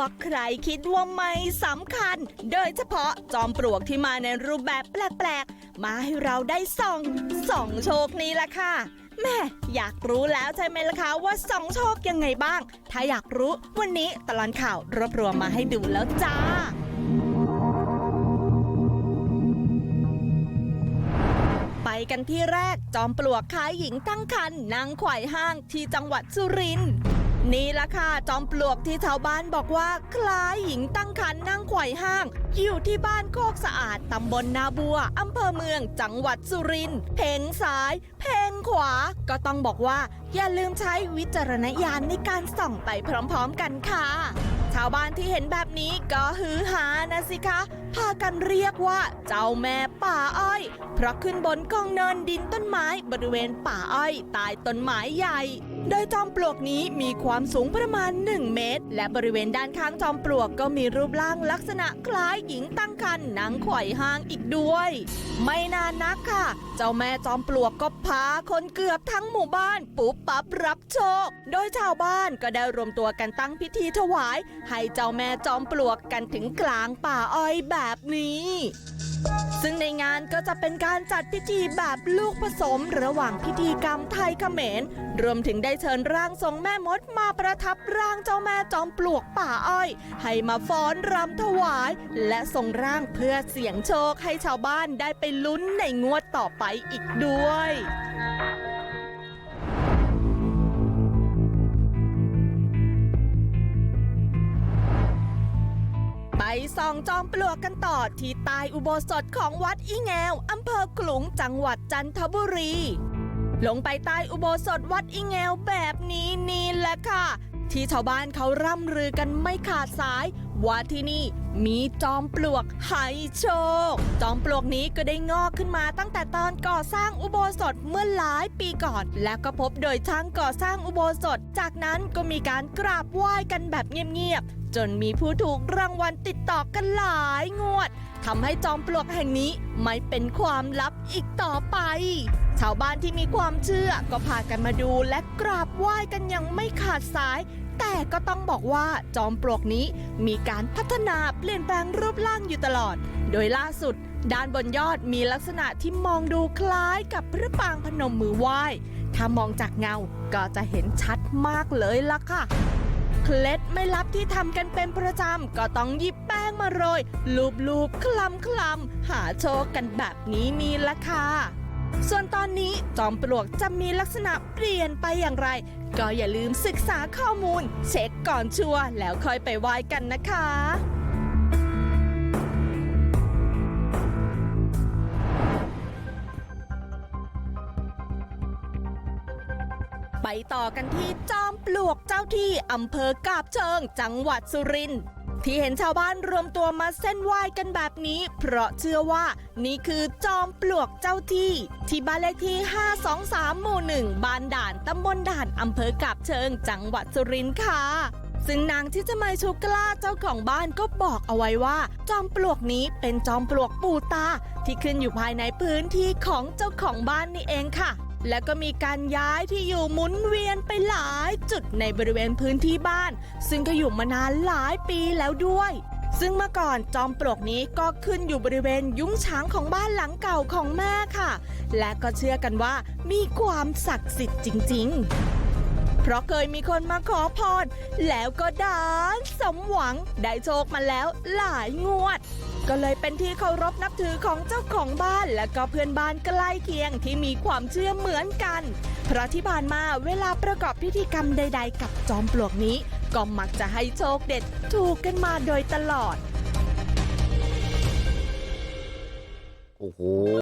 วกใครคิดว่าไม่สำคัญ โดยเฉพาะจอมปลวกที่มาในรูปแบบแปลกๆ มาให้เราได้ส่องส่องโชคนี้ละค่ะแม่อยากรู้แล้วใช่ไหมล่ะคะว่าส่องโชคยังไงบ้าง ถ้าอยากรู้วันนี้ตลอดข่าวรวบรวมมาให้ดูแล้วจ้าไปกันที่แรกจอมปลวกคล้ายหญิงตั้งครรภ์นางไขว่ห้างที่จังหวัดสุรินทร์ นี่ละค่ะจอมปลวกที่ชาวบ้านบอกว่าคล้ายหญิงตั้งครรภ์นางไขว่ห้าง อยู่ที่บ้านโคกสะอาดตำบลนาบัวอำเภอเมืองจังหวัดสุรินทร์เพงซ้าย เพงขวา ก็ต้องบอกว่า อย่าลืมใช้วิจารณญาณในการส่องไปพร้อมๆกันค่ะาวบ้านที่เห็นแบบนี้ก็ฮือฮานะสิคะพากันเรียกว่าเจ้าแม่ป่าอ้อย เพราะขึ้นบนกองเนินดินต้นไม้บริเวณป่าอ้อยใต้ต้นไม้ใหญ่ โดยจอมปลวกนี้มีความสูงประมาณ 1 เมตร และบริเวณด้านข้างจอมปลวกก็มีรูปร่างลักษณะคล้ายหญิงตั้งครรภ์นางไขว่ห้างอีกด้วย ไม่นานนักค่ะ เจ้าแม่จอมปลวกก็พาคนเกือบทั้งหมู่บ้านปุ๊บปั๊บรับโชค โดยชาวบ้านก็ได้รวมตัวกันตั้งพิธีถวายให้เจ้าแม่จอมปลวกกันถึงกลางป่าอ้อยแบบนี้ ซึ่งในงานก็จะเป็นการจัดพิธีแบบลูกผสมระหว่างพิธีกรรมไทยเขมร รวมถึงได้เชิญร่างทรงแม่มดมาประทับร่างเจ้าแม่จอมปลวกป่าอ้อย ให้มาฟ้อนรำถวาย และทรงร่างเพื่อเสี่ยงโชคให้ชาวบ้านได้ไปลุ้นในงวดต่อไปอีกด้วย ส่องจอมปลวกกันต่อที่ใต้อุโบสถของวัดอีแงวอำเภอขลุงจังหวัดจันทบุรี ลงไปใต้อุโบสถวัดอีแงวแบบนี้นี่แหละค่ะ ที่ชาวบ้านเขาร่ำลือกันไม่ขาดสาย ว่าที่นี่มีจอมปลวกให้โชค จอมปลวกนี้ก็ได้งอกขึ้นมาตั้งแต่ตอนก่อสร้างอุโบสถเมื่อหลายปีก่อน และก็พบโดยช่างก่อสร้างอุโบสถ จากนั้นก็มีการกราบไหว้กันแบบเงียบๆจนมีผู้ถูกรางวัลติดต่อกันหลายงวดทำให้จอมปลวกแห่งนี้ไม่เป็นความลับอีกต่อไป ชาวบ้านที่มีความเชื่อก็พากันมาดูและกราบไหว้กันอยังไม่ขาดสาย แต่ก็ต้องบอกว่าจอมปลวกนี้มีการพัฒนาเปลี่ยนแปลงรูปร่างอยู่ตลอด โดยล่าสุด ด้านบนยอดมีลักษณะที่มองดูคล้ายกับพระปรางพนมมือไหว้ ถ้ามองจากเงาก็จะเห็นชัดมากเลยล่ะค่ะเคล็ดไม่ลับที่ทำกันเป็นประจำ ก็ต้องหยิบแป้งมาโรย ลูบๆคลำคลำๆหาโชคกันแบบนี้นี่ละค่ะ ส่วนตอนนี้จอมปลวกจะมีลักษณะเปลี่ยนไปอย่างไร ก็อย่าลืมศึกษาข้อมูล เช็คก่อนชัวร์แล้วค่อยไปไหว้กันนะคะไปต่อกันที่จอมปลวกเจ้าที่อำเภอกาบเชิง จังหวัดสุรินทร์ ที่เห็นชาวบ้านรวมตัวมาเส้นไหว้กันแบบนี้ เพราะเชื่อว่านี่คือจอมปลวกเจ้าที่ ที่บ้านเลขที่ 523 หมู่หนึ่งบ้านด่านตำบลด่านอำเภอกาบเชิง จังหวัดสุรินทร์ค่ะซึ่งนางที่จะมาชูกล้าเจ้าของบ้านก็บอกเอาไว้ว่า จอมปลวกนี้เป็นจอมปลวกปูตา ที่ขึ้นอยู่ภายในพื้นที่ของเจ้าของบ้านนี่เองค่ะ และก็มีการย้ายที่อยู่หมุนเวียนไปหลายจุดในบริเวณพื้นที่บ้าน ซึ่งก็อยู่มานานหลายปีแล้วด้วย ซึ่งเมื่อก่อนจอมปลวกนี้ก็ขึ้นอยู่บริเวณยุ้งฉางของบ้านหลังเก่าของแม่ค่ะ และก็เชื่อกันว่ามีความศักดิ์สิทธิ์จริง ๆเพราะเคยมีคนมาขอพรแล้วก็ดานสมหวังได้โชคมาแล้วหลายงวด ก็เลยเป็นที่เคารพนับถือของเจ้าของบ้านและก็เพื่อนบ้านใกล้เคียงที่มีความเชื่อเหมือนกัน เพราะที่ผ่านมาเวลาประกอบพิธีกรรมใด ๆ กับจอมปลวกนี้ ก็มักจะให้โชคเด็ดถูกกันมาโดยตลอด โอ้โห